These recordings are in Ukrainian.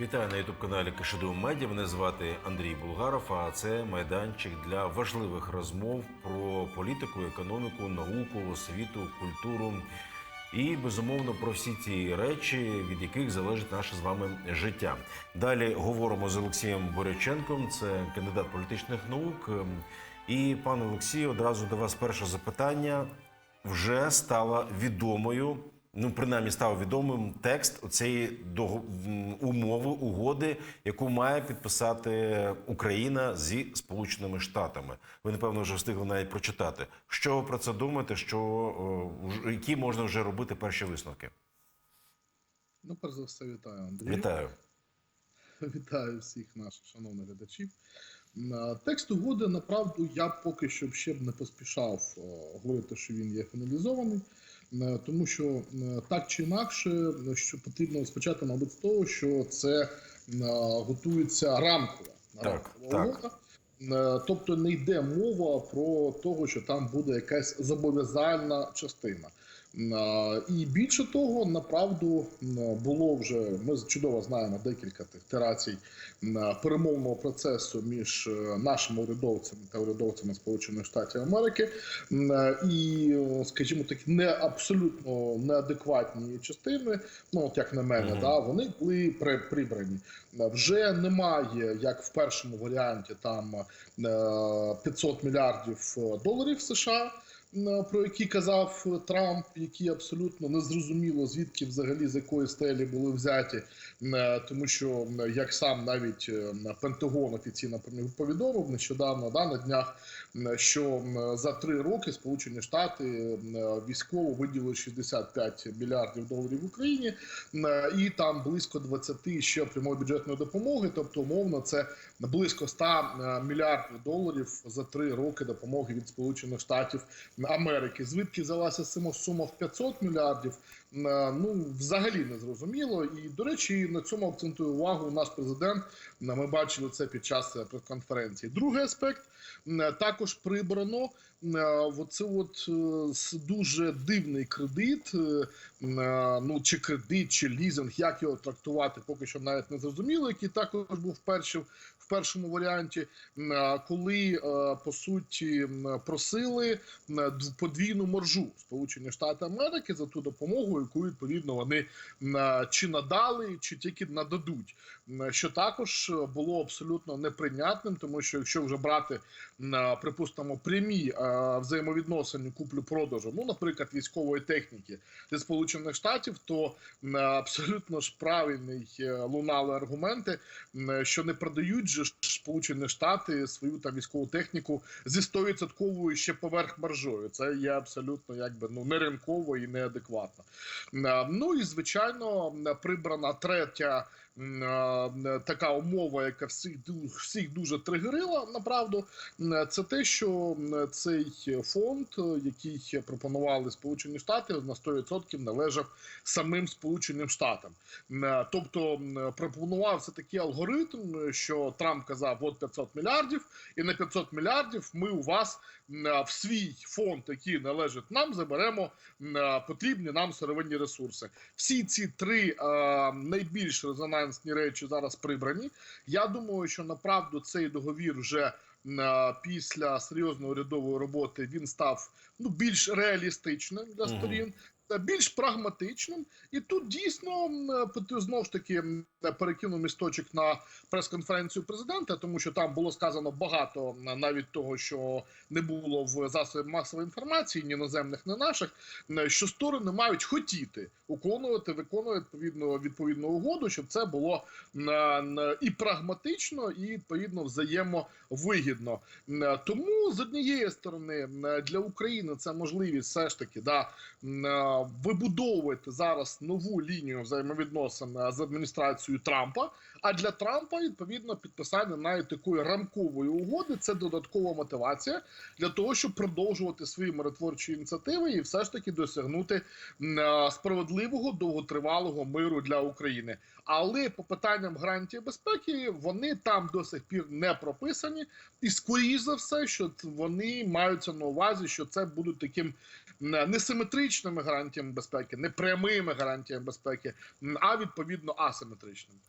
Вітаю на ютуб каналі Кишиду Медіа. Мене звати Андрій Булгаров. А це майданчик для важливих розмов про політику, економіку, науку, освіту, культуру і безумовно про всі ті речі, від яких залежить наше з вами життя. Далі говоримо з Олексієм Боряченком, це кандидат політичних наук. І пане Олексію, одразу до вас перше запитання. Вже стала відомою ну принаймні став відомим текст цієї умови угоди, яку має підписати Україна зі Сполученими Штатами. Ви напевно вже встигли навіть прочитати. Що ви про це думаєте? Що які можна вже робити перші висновки? Ну, перш за все, вітаю Андрій. Вітаю. Вітаю всіх наших шановних глядачів. Текст угоди, направду, я поки що ще б не поспішав говорити, що він є фіналізований. Е, тому що е, так чи інакше, що потрібно спочатку, мабуть, з того, що це е, готується рамкова так, угода. Так. Тобто не йде мова про того, що там буде якась зобов'язальна частина. І більше того, направду було вже. Ми чудово знаємо декілька тих терацій перемовного процесу між е, нашими урядовцями та урядовцями Сполучених Штатів Америки, і, скажімо так, не абсолютно неадекватні частини. Ну от як на мене, mm -hmm. да вони були прибрані. Вже немає, як в першому варіанті, там 500 е, мільярдів доларів США. Е, про які казав Трамп, які абсолютно не зрозуміло звідки взагалі з якої стелі були взяті, е, тому що як сам навіть е, Пентагон офіційно повідомив нещодавно да, на днях, що за три роки Сполучені Штати військово виділили 65 мільярдів доларів в Україні, і там близько 20 ще прямої бюджетної допомоги, тобто умовно це близько 100 мільярдів доларів за три роки допомоги від Сполучених Штатів Америки. Звідки взялася сума в 500 мільярдів? Е, ну взагалі не зрозуміло. І до речі, на цьому акцентує увагу наш президент. Е, ми бачили це під час е, прес-конференції. Другий аспект також прибрано оце от дуже дивний кредит. Ну чи кредит, чи лізинг, як його трактувати, поки що навіть не зрозуміло, який також був вперше в першому варіанті, коли по суті просили подвійну моржу Сполучені Штати Америки за ту допомогу, яку відповідно вони чи надали, чи тільки нададуть, що також було абсолютно неприйнятним, тому що якщо вже брати припустимо прямі взаємовідносини куплю-продажу, ну наприклад, військової техніки зі сполучених штатів, то абсолютно ж правильний е, лунали аргументи, що не продають же Сполучені Штати свою там військову техніку зі 100% ще поверх маржою. Це є абсолютно якби ну не ринково і неадекватно. Ну і звичайно прибрана третя така умова, яка всіх всіх дуже тригерила. Направду це те, що цей фонд, який пропонували Сполучені Штати, на 100% належав самим Сполученим Штатам. Тобто пропонувався такий алгоритм, що Трамп казав: от 500 мільярдів, і на 500 мільярдів ми у вас в свій фонд, який належить нам, заберемо потрібні нам сировинні ресурси. Всі ці три найбільш резонансні резонансні речі зараз прибрані. Я думаю, що направду цей договір вже після серйозної урядової роботи він став ну більш реалістичним для сторін більш прагматичним, і тут дійсно знову ж таки перекинув місточок на прес-конференцію президента, тому що там було сказано багато навіть того, що не було в засобах масової інформації, ні іноземних, ні наших, що сторони мають хотіти виконувати, виконувати відповідну відповідну угоду, щоб це було і прагматично, і відповідно взаємовигідно. Тому з однієї сторони для України це можливість все ж таки да вибудовувати зараз нову лінію взаємовідносин з адміністрацією Трампа. А для Трампа відповідно підписання навіть такої рамкової угоди це додаткова мотивація для того, щоб продовжувати свої миротворчі ініціативи і все ж таки досягнути справедливого довготривалого миру для України. Але по питанням гарантії безпеки вони там до сих пір не прописані, і скоріш за все, що вони маються на увазі, що це будуть таким несиметричними гарантіями безпеки, не прямими гарантіями безпеки, а відповідно асиметричними.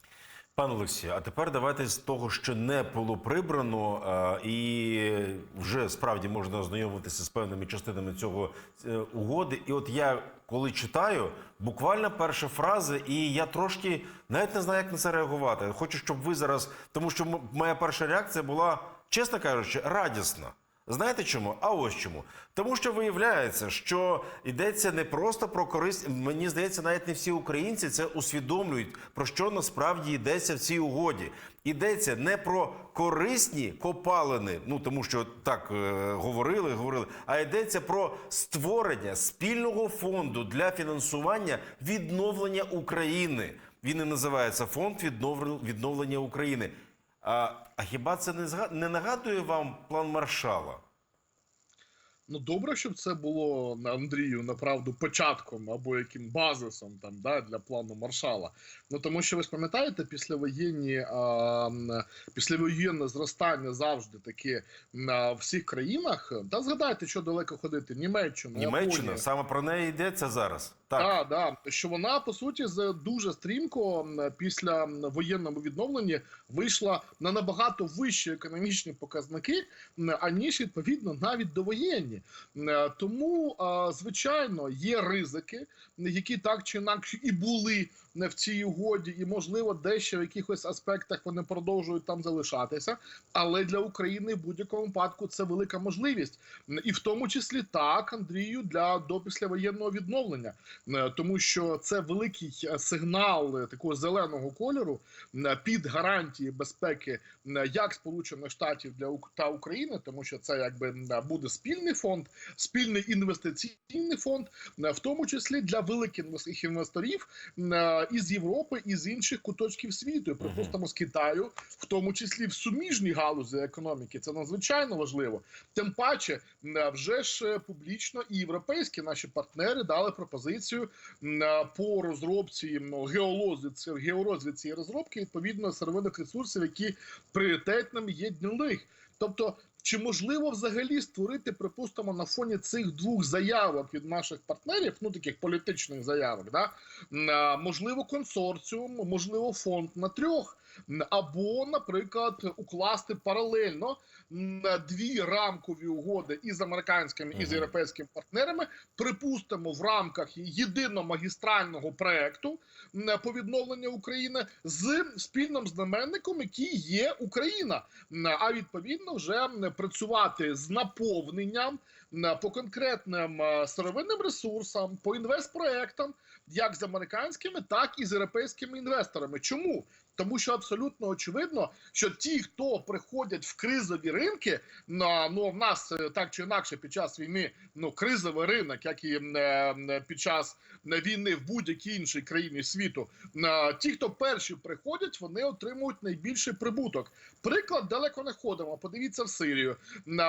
Пане Олексію, а тепер давайте з того, що не було прибрано, а, і вже справді можна ознайомитися з певними частинами цього е, угоди. І от я коли читаю, буквально перша фраза, і я трошки навіть не знаю, як на це реагувати. Хочу, щоб ви зараз, тому що моя перша реакція була, чесно кажучи, радісна. Знаєте чому? А ось чому. Тому що виявляється, що йдеться не просто про користь. Мені здається, навіть не всі українці це усвідомлюють, про що насправді йдеться в цій угоді. Йдеться не про корисні копалини, ну тому що так е, говорили, говорили, а йдеться про створення спільного фонду для фінансування відновлення України. Він і називається фонд відновлення- України. А, а хіба це не зга- не нагадує вам план Маршала? Ну добре, щоб це було на Андрію направду початком або яким базисом там да для плану маршала. Ну тому що ви ж пам'ятаєте, післявоєнні а, післявоєнне зростання завжди таке на всіх країнах. Та згадайте, що далеко ходити, Німеччина, Німеччина Японія. саме про неї йдеться зараз. Так, Так, да, що вона по суті дуже стрімко після воєнному відновленні вийшла на набагато вищі економічні показники, аніж відповідно навіть довоєнні. Е, Тому, звичайно, є ризики, які так чи інакше і були в цій угоді, і можливо, дещо в якихось аспектах вони продовжують там залишатися. Але для України в будь-якому випадку це велика можливість, і в тому числі так, Андрію, для до післявоєнного відновлення. Е, тому що це великий е, сигнал такого зеленого кольору е, під гарантії безпеки як Сполучених Штатів для та України, тому що це якби буде спільний фонд, спільний інвестиційний фонд, в тому числі для великих інвес- інвесторів із Європи і з інших куточків світу, припустимо, з Китаю, в тому числі в суміжній галузі економіки. Це надзвичайно важливо. Тим паче, е, вже ж е, публічно і європейські наші партнери дали пропозицію е, по розробці геолозиці, георозвідці і розробки відповідно сировинних ресурсів, які пріоритетними є для них. Тобто, чи можливо взагалі створити, припустимо, на фоні цих двох заявок від наших партнерів, ну таких політичних заявок, да можливо, консорціум, можливо, фонд на трьох, або, наприклад, укласти паралельно дві рамкові угоди із американськими і з європейськими партнерами, припустимо, в рамках єдиномагістрального проекту м, по відновленню України з спільним знаменником, який є Україна. А відповідно вже працювати з наповненням по конкретним е, сировинним ресурсам, по інвестпроектам, як з американськими, так і з європейськими інвесторами. Чому? Тому що абсолютно очевидно, що ті, хто приходять в кризові ринки, на ну в нас е, так чи інакше під час війни ну кризовий ринок, як і е, е, під час війни в будь-якій іншій країні світу. Ті, хто перші приходять, вони отримують найбільший прибуток. Приклад далеко не ходимо. Подивіться в Сирію.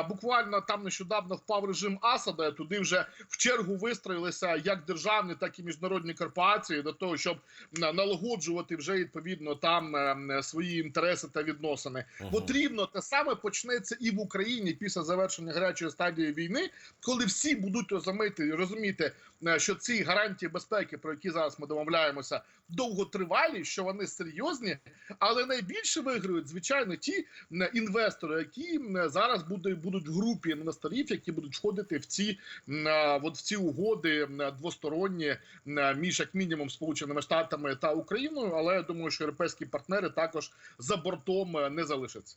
Буквально там нещодавно впав режим Асада. Туди вже в чергу вистроїлися як державні, так і міжнародні корпорації до того, щоб налагоджувати вже відповідно там е, свої інтереси та відносини. Угу. Потрібно те саме почнеться і в Україні після завершення гарячої стадії війни, коли всі будуть розуміти розуміти, що ці гарантії безпеки, про які зараз ми домовляємося, довготривалі, що вони серйозні, але найбільше виграють, звичайно, ті е, інвестори, які е, зараз будуть, будуть в групі інвесторів, які будуть входити в ці е, от в ці угоди е, двосторонні е, між як мінімум Сполученими Штатами та Україною. Але я думаю, що європейські партнери також за бортом е, не залишаться.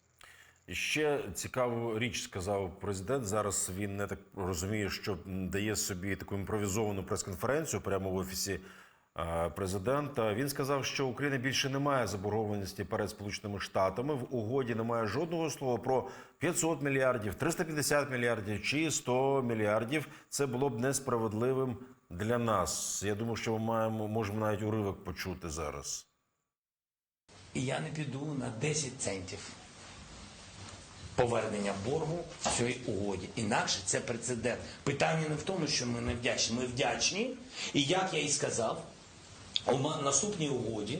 І ще цікаву річ сказав президент. Зараз він не так розуміє, що дає собі таку імпровізовану прес-конференцію прямо в офісі е, президента. Він сказав, що Україна більше не має заборгованості перед Сполученими Штатами. В угоді немає жодного слова про 500 мільярдів, 350 мільярдів чи 100 мільярдів. Це було б несправедливим для нас. Я думаю, що ми маємо можемо навіть уривок почути зараз. І я не піду на 10 центів повернення боргу в цій угоді. Інакше це прецедент. Питання не в тому, що ми не вдячні. Ми вдячні. І як я і сказав, у наступній угоді,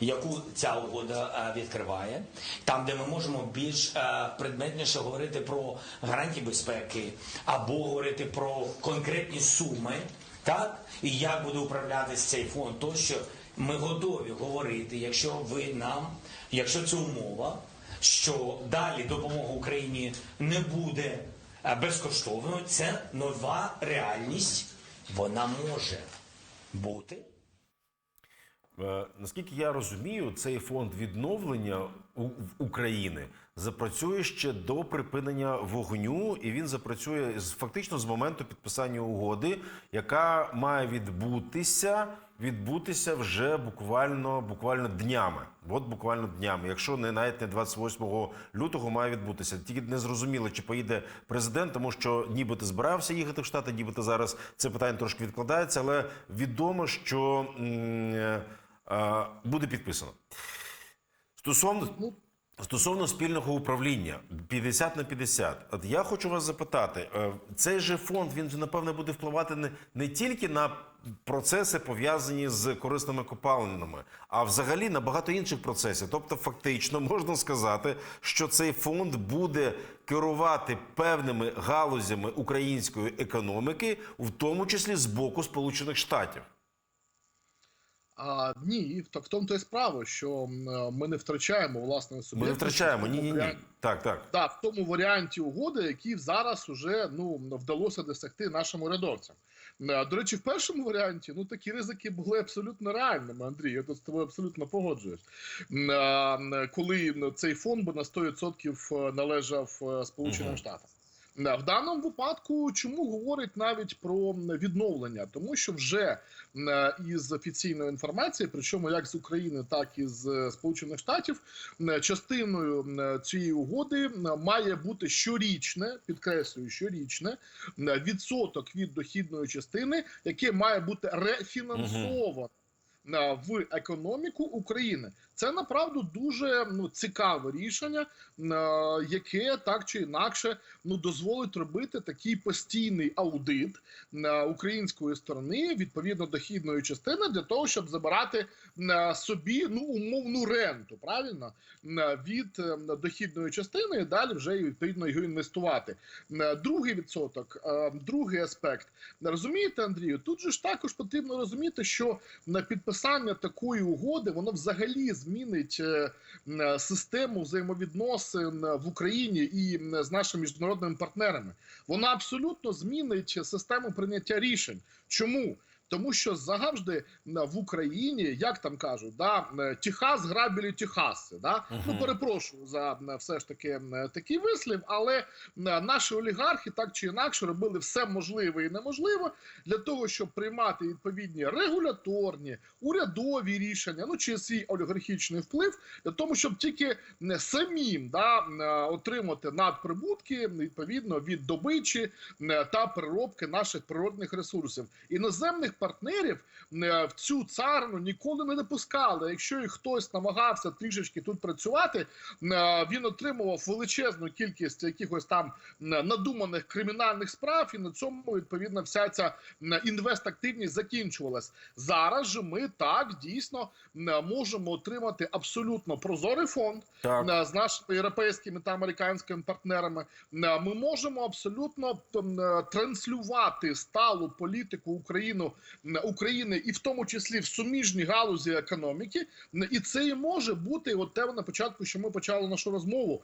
яку ця угода е, відкриває, там, де ми можемо більш е, предметніше говорити про гарантії безпеки або говорити про конкретні суми, так і як буде управлятися цей фонд, тощо ми готові говорити, якщо ви нам, якщо це умова, що далі допомога Україні не буде е, безкоштовною, це нова реальність. Вона може бути. Е, Наскільки я розумію, цей фонд відновлення України запрацює ще до припинення вогню, і він запрацює фактично з моменту підписання угоди, яка має відбутися відбутися вже буквально буквально днями. От буквально днями. Якщо не навіть не 28 лютого має відбутися. Тільки не зрозуміло, чи поїде президент, тому що нібито збирався їхати в Штати, нібито зараз це питання трошки відкладається, але відомо, що е, е, буде підписано. Стосовно Стосовно спільного управління 50 на 50, от я хочу вас запитати, е, цей же фонд він напевне буде впливати не, не тільки на процеси пов'язані з корисними копалинами, а взагалі на багато інших процесів. Тобто, фактично можна сказати, що цей фонд буде керувати певними галузями української економіки, в тому числі з боку Сполучених Штатів. А, ні, так в тому то і справа, що е, ми не втрачаємо власне Ми не втрачаємо. Ні, ні, ні. Так, так. Так, в тому варіанті угоди, який зараз уже ну вдалося досягти нашим урядовцям. Е, До речі, в першому варіанті ну такі ризики були абсолютно реальними. Андрій, я тут з тобою абсолютно погоджуюсь. Е, Коли цей фонд би на 100% належав е, Сполученим. Штатам. Е, В даному випадку чому говорить навіть про відновлення? Тому що вже е, із офіційної інформації, причому як з України, так і з е, Сполучених Штатів, частиною цієї угоди має бути щорічне, підкреслюю, щорічне відсоток від дохідної частини, яке має бути рефінансовано. В економіку України це направду дуже ну цікаве рішення, е, яке так чи інакше ну дозволить робити такий постійний аудит е, української сторони відповідно дохідної частини для того, щоб забирати е, собі ну умовну ренту, правильно від дохідної частини і далі вже відповідно його інвестувати. Другий відсоток, другий аспект. Розумієте, Андрію, тут же ж також потрібно розуміти, що на підписання такої угоди воно взагалі змінить е, е, систему взаємовідносин в Україні і е, з нашими міжнародними партнерами. Вона абсолютно змінить систему прийняття рішень. Чому? Тому що завжди е, в Україні, як там кажуть, да е, Техас грабілі Техаси. Да? Ну перепрошую за е, все ж таки такий вислів, але наші олігархи так чи інакше робили все можливе і неможливе для того, щоб приймати відповідні регуляторні, урядові рішення, ну чи свій олігархічний вплив, для того, щоб тільки не самим да, отримати надприбутки відповідно від добичі та переробки наших природних ресурсів. Іноземних партнерів е, в цю царину ніколи не допускали. Якщо і хтось намагався трішечки тут працювати, е, він отримував величезну кількість якихось там надуманих кримінальних справ, і на цьому відповідно вся ця інвестактивність закінчувалась. Зараз же ми так дійсно е, можемо отримати абсолютно прозорий фонд Так. з нашими європейськими та американськими партнерами. Ми можемо абсолютно транслювати сталу політику Україну України, і в тому числі в суміжній галузі економіки. І це і може бути от те на початку, що ми почали нашу розмову.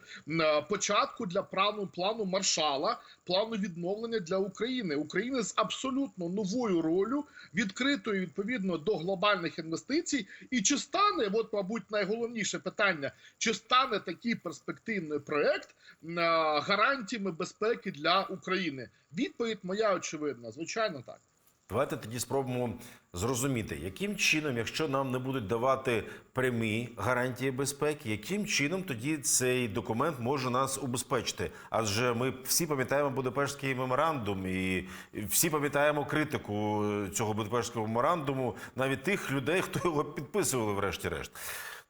Початку для плану плану маршала, плану відновлення для України. України з абсолютно новою ролью, відкритою відповідно до глобальних інвестицій. І чи стане, от, мабуть, найголовніше питання: чи стане такий перспективний проект е, гарантіями безпеки для України? Відповідь моя очевидна, звичайно, так. Давайте тоді спробуємо зрозуміти, яким чином, якщо нам не будуть давати прямі гарантії безпеки, яким чином тоді цей документ може нас убезпечити? Адже ми всі пам'ятаємо Будапештський меморандум, і всі пам'ятаємо критику цього Будапештського меморандуму, навіть тих людей, хто його підписували, врешті-решт.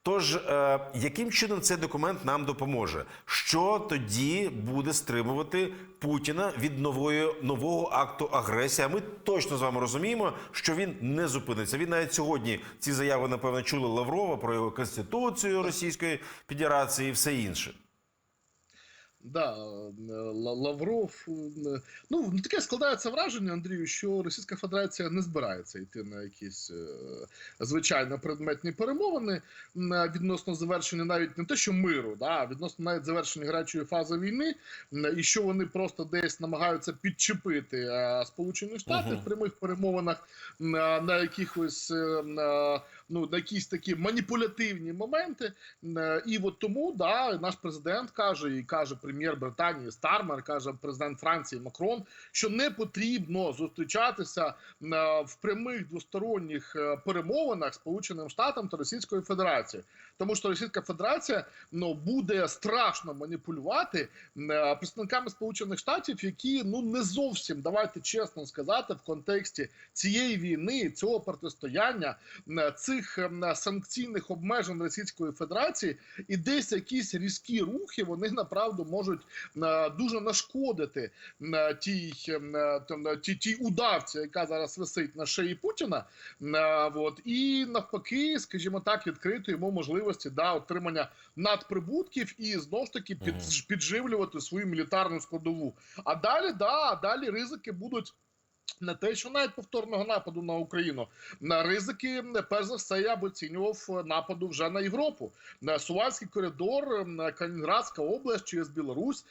Тож, е, яким чином цей документ нам допоможе? Що тоді буде стримувати Путіна від нової нового акту агресії? Ми точно з вами розуміємо, що він не зупиниться. Він навіть сьогодні ці заяви, напевно, чули Лаврова про його конституцію Російської Федерації і все інше. Да, е, Лавров. е, Ну, таке складається враження, Андрію, що Російська Федерація не збирається йти на якісь е, звичайно предметні перемовини відносно завершення навіть не те, що миру, да, відносно навіть завершення гарячої фази війни, і що вони просто десь намагаються підчепити е, Сполучені Штати Мгм. в прямих перемовинах е, на якихось. е, Ну, на якісь такі маніпулятивні моменти, Е, І от тому да, наш президент каже, і каже прем'єр Британії Стармер, каже президент Франції Макрон, що не потрібно зустрічатися е, в прямих двосторонніх е, перемовинах Сполученим Штатам та Російською Федерацією, тому що Російська Федерація ну буде страшно маніпулювати е, представниками Сполучених Штатів, які ну не зовсім давайте чесно сказати, в контексті цієї війни, цього протистояння е, цих е, санкційних обмежень Російської Федерації і десь якісь різкі рухи вони направду можуть дуже нашкодити тій, тій, тій удавці, яка зараз висить на шиї Путіна. От, і навпаки, скажімо так, відкрити йому можливості да, отримання надприбутків і знову ж таки під, підживлювати свою мілітарну складову. А далі, да, далі ризики будуть. Не те, що навіть повторного нападу на Україну, на ризики, перш за все, я б оцінював нападу вже на Європу. На Сувальський коридор, на Калінінградська область через Білорусь,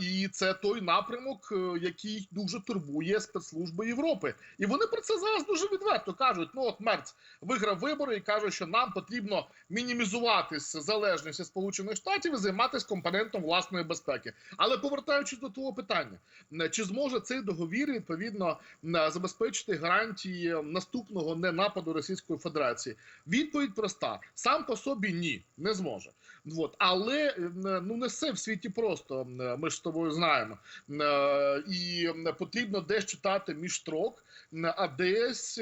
і це той напрямок, е, який дуже турбує спецслужби Європи. І вони про це зараз дуже відверто кажуть: ну от Мерц виграв вибори і каже, що нам потрібно мінімізувати залежність Сполучених Штатів і займатися компонентом власної безпеки. Але повертаючись до того питання, е, чи зможе цей договір відповідно забезпечити гарантії наступного ненападу Російської Федерації? Відповідь проста: сам по собі ні, не зможе. От. Але е, ну не все в світі просто. е, Ми ж з тобою знаємо. Е, І потрібно десь читати між строк, а десь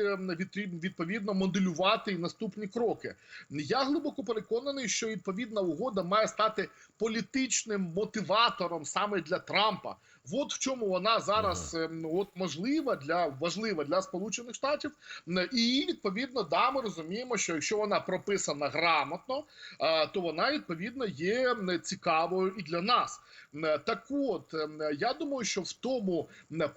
відповідно моделювати і наступні кроки. Я глибоко переконаний, що відповідна угода має стати політичним мотиватором саме для Трампа. От в чому вона зараз е, ну, от можлива для важлива для Сполучених Штатів, і відповідно да, ми розуміємо, що якщо вона прописана грамотно, то вона відповідно є цікавою і для нас. Так от ем, я думаю, що в тому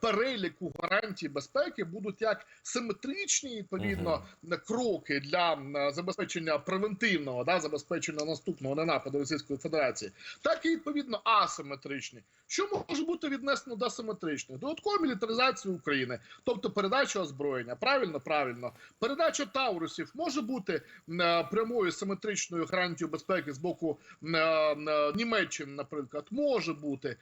переліку гарантій безпеки будуть як симетричні відповідно кроки для забезпечення превентивного да забезпечення наступного ненападу Російської Федерації, так і відповідно асиметричні. Що може бути віднесено до асиметричних? Додаткова мілітаризація України, тобто передача озброєння, правильно, правильно, передача таурусів може бути е, прямою симетричною гарантією безпеки з боку е, е, Німеччини, наприклад, може бути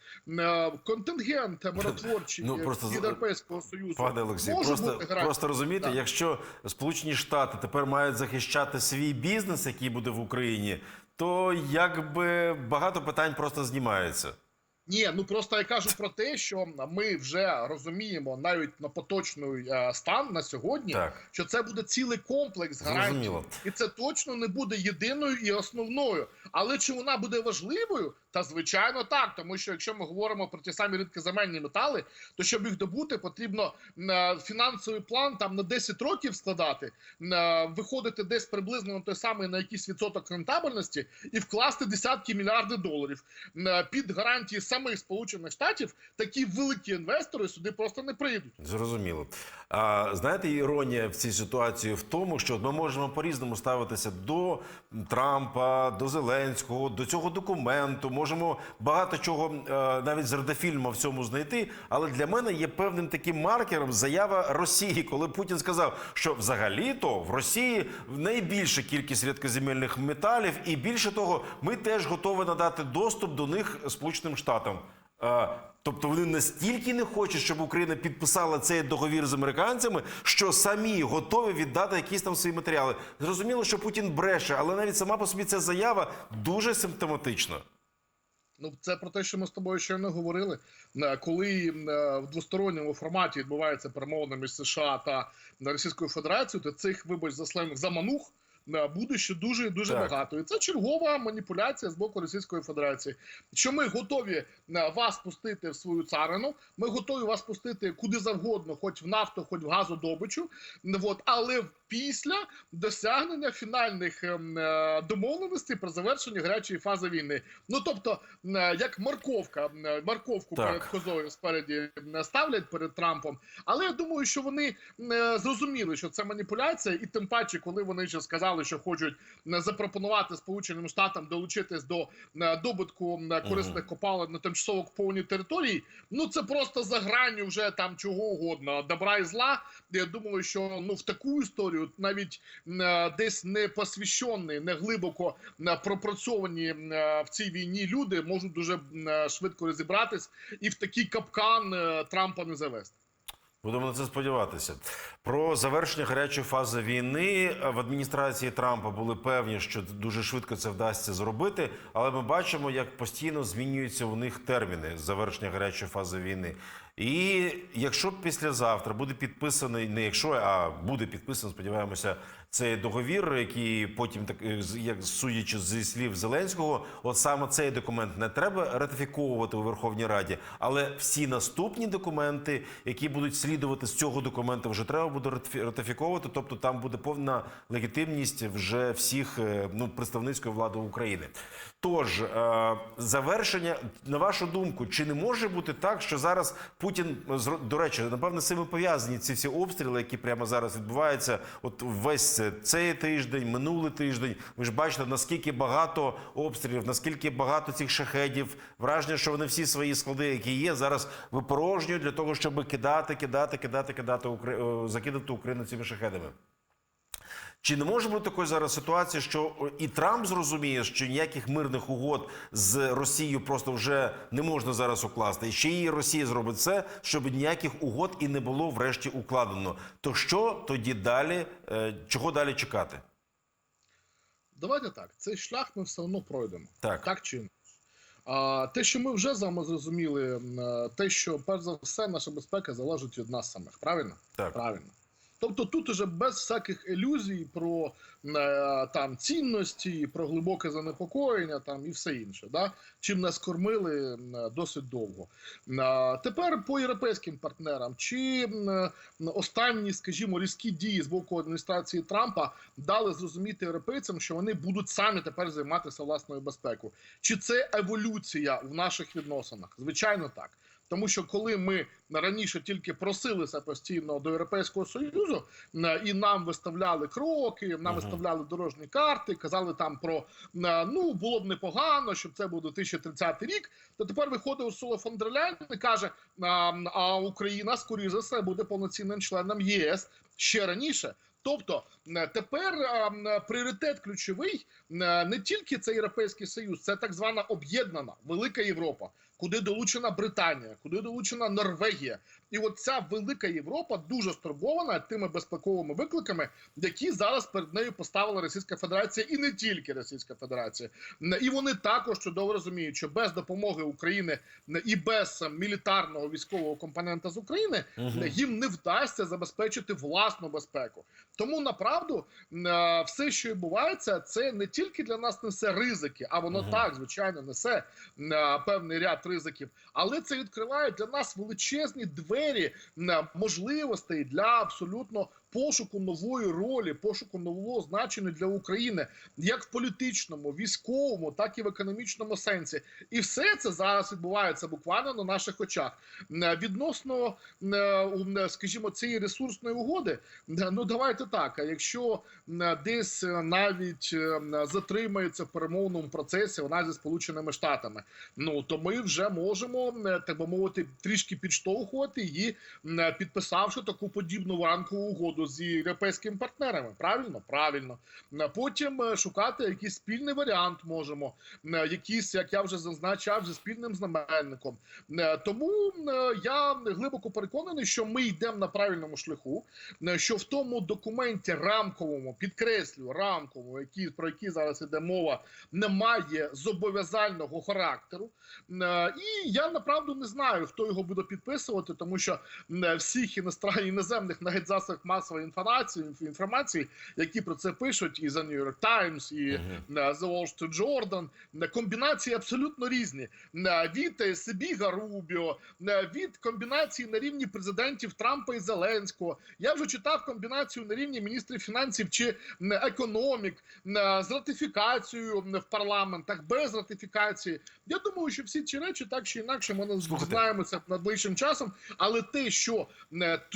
контингент миротворчий Ну, просто Європейського союзу. Пане Олексій, може просто, бути просто розумієте, Так. якщо Сполучені Штати тепер мають захищати свій бізнес, який буде в Україні, то якби багато питань просто знімаються. Ні, ну просто я кажу про те, що ми вже розуміємо навіть на поточний е, стан на сьогодні, Так. що це буде цілий комплекс гарантій, і це точно не буде єдиною і основною. Але чи вона буде важливою? Та звичайно так, тому що якщо ми говоримо про ті самі рідкоземельні метали, то щоб їх добути, потрібно е, фінансовий план там на 10 років складати, е, виходити десь приблизно на той самий на якийсь відсоток рентабельності і вкласти десятки мільярдів доларів е, під гарантії самих Сполучених Штатів. Такі великі інвестори сюди просто не прийдуть. Зрозуміло. А знаєте, іронія в цій ситуації в тому, що ми можемо по-різному ставитися до Трампа, до Зеленського, до цього документу. Можемо багато чого е, навіть з радофільму в цьому знайти. Але для мене є певним таким маркером заява Росії, коли Путін сказав, що взагалі-то в Росії найбільша кількість рідкоземельних металів, і більше того, ми теж готові надати доступ до них Сполученим Штатам. Е, Тобто вони настільки не хочуть, щоб Україна підписала цей договір з американцями, що самі готові віддати якісь там свої матеріали. Зрозуміло, що Путін бреше, але навіть сама по собі ця заява дуже симптоматична. Ну, це про те, що ми з тобою не говорили. Е, Коли е, в двосторонньому форматі відбувається перемовина між США та Російською Федерацією, то цих, вибач за сленг, заманух. Е, буде ще дуже дуже Так. багато. І це чергова маніпуляція з боку Російської Федерації. Що ми готові е, вас пустити в свою царину, ми готові вас пустити куди завгодно, хоч в нафту, хоч в газодобичу. От, але після досягнення фінальних ем, е, домовленостей про завершення гарячої фази війни. Ну тобто, як морковка, морковку Так. перед козою спереді ставлять перед Трампом. Але я думаю, що вони зрозуміли, що це маніпуляція, і тим паче, коли вони ще сказали, що хочуть е, запропонувати Сполученим Штатам долучитись до е, добутку е, корисних копалин на тимчасово окупованій території. Ну це просто за гранню вже там чого угодно, добра і зла. Я думаю, що ну в таку історію навіть десь не посвящені, не глибоко пропрацьовані в цій війні люди можуть дуже швидко розібратись і в такий капкан Трампа не завести. Будемо на це сподіватися. Про завершення гарячої фази війни в адміністрації Трампа були певні, що дуже швидко це вдасться зробити. Але ми бачимо, як постійно змінюються у них терміни завершення гарячої фази війни. І якщо післязавтра буде підписаний, не якщо, а буде підписаний, сподіваємося, цей договір, який потім так е, як судячи зі слів Зеленського, от саме цей документ не треба ратифіковувати у Верховній Раді, але всі наступні документи, які будуть слідувати з цього документу, вже треба буде ратифі- ратифіковувати. Тобто там буде повна легітимність вже всіх е, ну представницької влади України. Тож е, завершення, на вашу думку, чи не може бути так, що зараз Путін до речі, напевно, з цими пов'язані ці всі обстріли, які прямо зараз відбуваються. От весь цей тиждень, минулий тиждень. Ви ж бачите, наскільки багато обстрілів, наскільки багато цих шахедів. Враження, що вони всі свої склади, які є, зараз випорожнюють для того, щоб кидати, кидати, кидати, кидати е, закидати Україну цими шахедами. Чи не може бути такої зараз ситуації, що і Трамп зрозуміє, що ніяких мирних угод з Росією просто вже не можна зараз укласти, і ще і Росія зробить все, щоб ніяких угод і не було врешті укладено. То що тоді далі? е, Чого далі чекати? Давайте так. Цей шлях ми все одно пройдемо. Так. Так чи інакше. А те, що ми вже з вами зрозуміли, е, те, що перш за все наша безпека залежить від нас самих, правильно? Так. Правильно. Тобто тут уже без всяких ілюзій про е, там цінності, про глибоке занепокоєння там і все інше, да? чим нас кормили досить довго. Е, Тепер по європейським партнерам, чи останні, скажімо, різкі дії з боку адміністрації Трампа дали зрозуміти європейцям, що вони будуть самі тепер займатися власною безпекою. Чи це еволюція в наших відносинах? Звичайно, так. Тому що коли ми раніше тільки просилися постійно до Європейського союзу е, і нам виставляли кроки, нам Ага. виставляли дорожні карти, казали там про е, ну було б непогано, щоб це був 2030 рік. То тепер виходить Урсула фон дер Ляйн і каже: а, а Україна скоріше за все буде повноцінним членом ЄС ще раніше. Тобто е, тепер м, пріоритет ключовий не тільки це Європейський Союз, це так звана об'єднана велика Європа, куди долучена Британія, куди долучена Норвегія. І от ця велика Європа дуже стурбована тими безпековими викликами, які зараз перед нею поставила Російська Федерація, і не тільки Російська Федерація. І вони також чудово розуміють, що без допомоги України і без мілітарного військового компонента з України Мгм. їм не вдасться забезпечити власну безпеку. Тому направду е, все, що відбувається, це не тільки для нас несе ризики, а воно Мгм. так звичайно несе е, певний ряд ризиків, але це відкриває для нас величезні двері можливостей для абсолютно. Пошуку нової ролі, пошуку нового значення для України, як в політичному, військовому, так і в економічному сенсі, і все це зараз відбувається буквально на наших очах. Відносно скажімо, цієї ресурсної угоди, ну давайте так. Якщо десь е, навіть е, затримається в перемовному процесі вона зі сполученими штатами, ну то ми вже можемо так би мовити трішки підштовхувати її, підписавши таку подібну ранкову угоду з європейськими партнерами. Правильно, правильно. Потім е, шукати якийсь спільний варіант можемо, якийсь, як я вже зазначав, зі спільним знаменником. Е, Тому е, я глибоко переконаний, що ми йдемо на правильному шляху. е, Що в тому документі рамковому, підкреслю, рамковому, який про який зараз іде мова, немає зобов'язального характеру. Е, І я направду не знаю, хто його буде підписувати, тому що е, всіх іноземних навіть засобів масової масової інформації, інформації, які про це пишуть, і The New York Times, і е, The Wall Street Journal. Е, Комбінації абсолютно різні. Е, Від Сибіга Рубіо, від комбінації на рівні президентів Трампа і Зеленського. Я вже читав комбінацію на рівні міністрів фінансів чи економік з ратифікацією в парламентах, без ратифікації. Я думаю, що всі ці речі так чи інакше ми не знаємося найближчим часом. Але те, що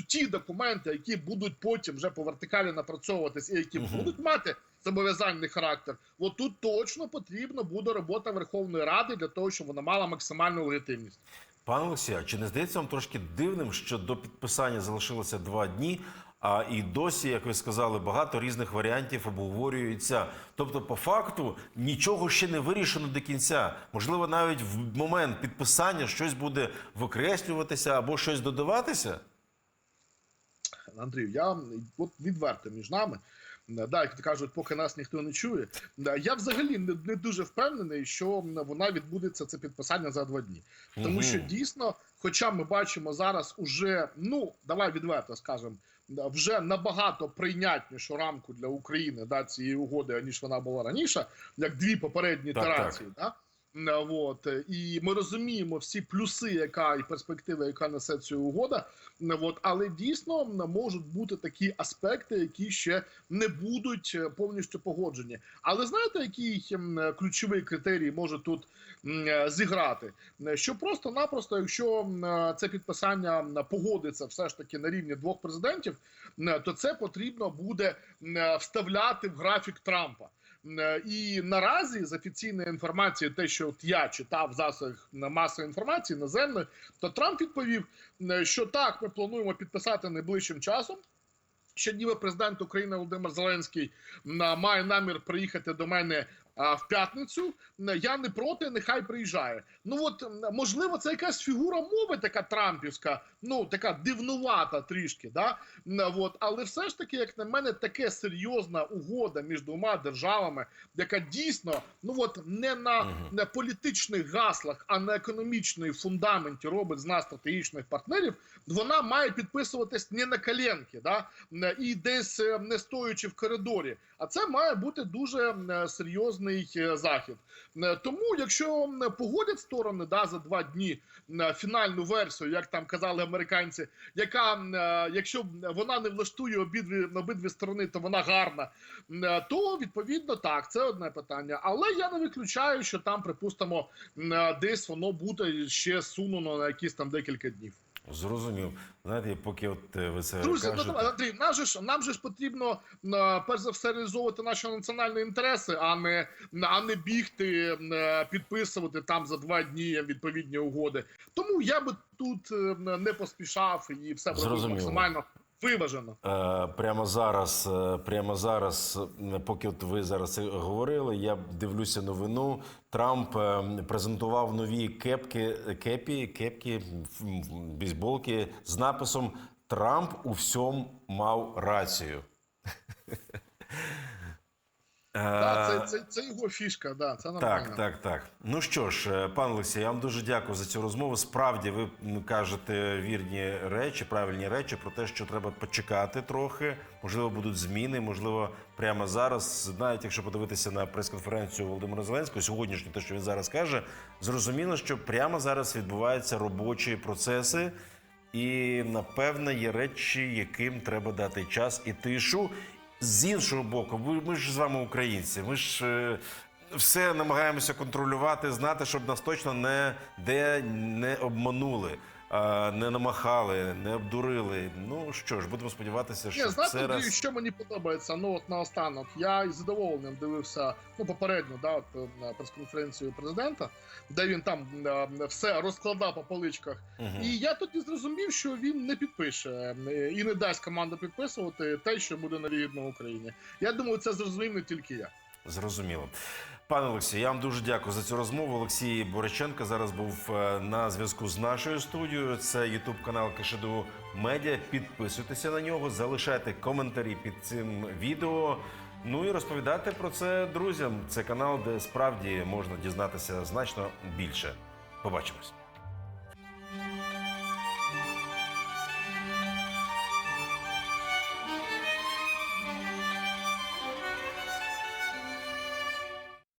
ті документи, які будуть потім вже по вертикалі напрацьовуватись, і які Мгм. будуть мати зобов'язальний характер, от тут точно потрібна буде робота Верховної Ради для того, щоб вона мала максимальну легітимність. Пане Олексія, чи не здається вам трошки дивним, що до підписання залишилося два дні, а і досі, як ви сказали, багато різних варіантів обговорюється. Тобто, по факту нічого ще не вирішено до кінця. Можливо, навіть в момент підписання щось буде викреслюватися або щось додаватися. Андрію, я от відверто між нами. е, Да, як кажуть, поки нас ніхто не чує. е, Я взагалі не, не дуже впевнений, що вона відбудеться це підписання за два дні. Тому Мгм. що дійсно, хоча ми бачимо зараз уже, ну давай відверто скажемо, вже набагато прийнятнішу рамку для України да, цієї угоди, ніж вона була раніше, як дві попередні Так, ітерації. Да? Е, Вот. І ми розуміємо всі плюси, яка і перспектива, яка несе ця угода. Е, От. Але дійсно можуть бути такі аспекти, які ще не будуть е, повністю погоджені. Але знаєте, е, ключовий критерій може тут е, зіграти? Е, Що просто-напросто, якщо е, це підписання погодиться все ж таки на рівні двох президентів, то це потрібно буде е, вставляти в графік Трампа. Е, І наразі з офіційної інформації, те, що от я читав в засобах масової інформації наземної, то Трамп відповів, е, що так, ми плануємо підписати найближчим часом. Що ніби президент України Володимир Зеленський має намір приїхати до мене в п'ятницю. Я не проти, нехай приїжджає. Ну от можливо, це якась фігура мови, така трампівська, ну така дивнувата трішки. Да? От, але все ж таки, як на мене, таке серйозна угода між двома державами, яка дійсно ну от не на, на політичних гаслах, а на економічному фундаменті робить з нас стратегічних партнерів. Вона має підписуватись не на коленки, да і десь е, не стоячи в коридорі. А це має бути дуже е, серйозний е, захід. Е, Тому, якщо погодять сторони да за два дні е, фінальну версію, як там казали американці, яка якщо вона не влаштує обидві обидві сторони, то вона гарна. То відповідно так, це одне питання. Але я не виключаю, що там, припустимо, десь воно буде ще сунено на якісь там декілька днів. Зрозумів. Знаєте, поки от е, ви це Друзі, ну, кажете. ну, Андрій, нам же ж нам же ж потрібно е, перш за все реалізовувати наші національні інтереси, а не а не бігти, е, підписувати там за два дні відповідні угоди. Тому я би тут не поспішав і все буде максимально виважено. Е, Прямо зараз, е, прямо зараз, поки от ви зараз говорили, я дивлюся новину. Трамп е, презентував нові кепки, кепі, кепки, бейсболки з написом Трамп у всьому мав рацію. Да, Е, це, це, це його фішка, да, це нормально. Так, так, так. Ну що ж, е, пан Олексій, я вам дуже дякую за цю розмову. Справді, ви кажете вірні речі, правильні речі про те, що треба почекати трохи. Можливо, будуть зміни. Можливо, прямо зараз, навіть якщо подивитися на прес-конференцію Володимира Зеленського, сьогоднішню, те, що він зараз каже, зрозуміло, що прямо зараз відбуваються робочі процеси. І напевно є речі, яким треба дати час і тишу. З іншого боку, ми ж з вами українці. Ми ж е, все намагаємося контролювати, знати, щоб нас точно не де не обманули, не намахали, не обдурили. Ну що ж, будемо сподіватися, що Ні, знаєте, це раз. що мені подобається? Ну от наостанок, я із задоволенням дивився ну попередньо, да, от, е, на прес-конференцію президента, де він там е, все розкладав по поличках. Мгм. І я тоді зрозумів, що він не підпише е, і не дасть команду підписувати те, що буде невигідно Україні. Я думаю, це зрозумів не тільки я. Зрозуміло. Пане Олексій, я вам дуже дякую за цю розмову. Олексій Бориченко зараз був е, на зв'язку з нашою студією. Це Ютуб канал Кишиду Медіа. Підписуйтеся на нього, залишайте коментарі під цим відео. Ну і розповідайте про це друзям. Це канал, де справді можна дізнатися значно більше. Побачимось.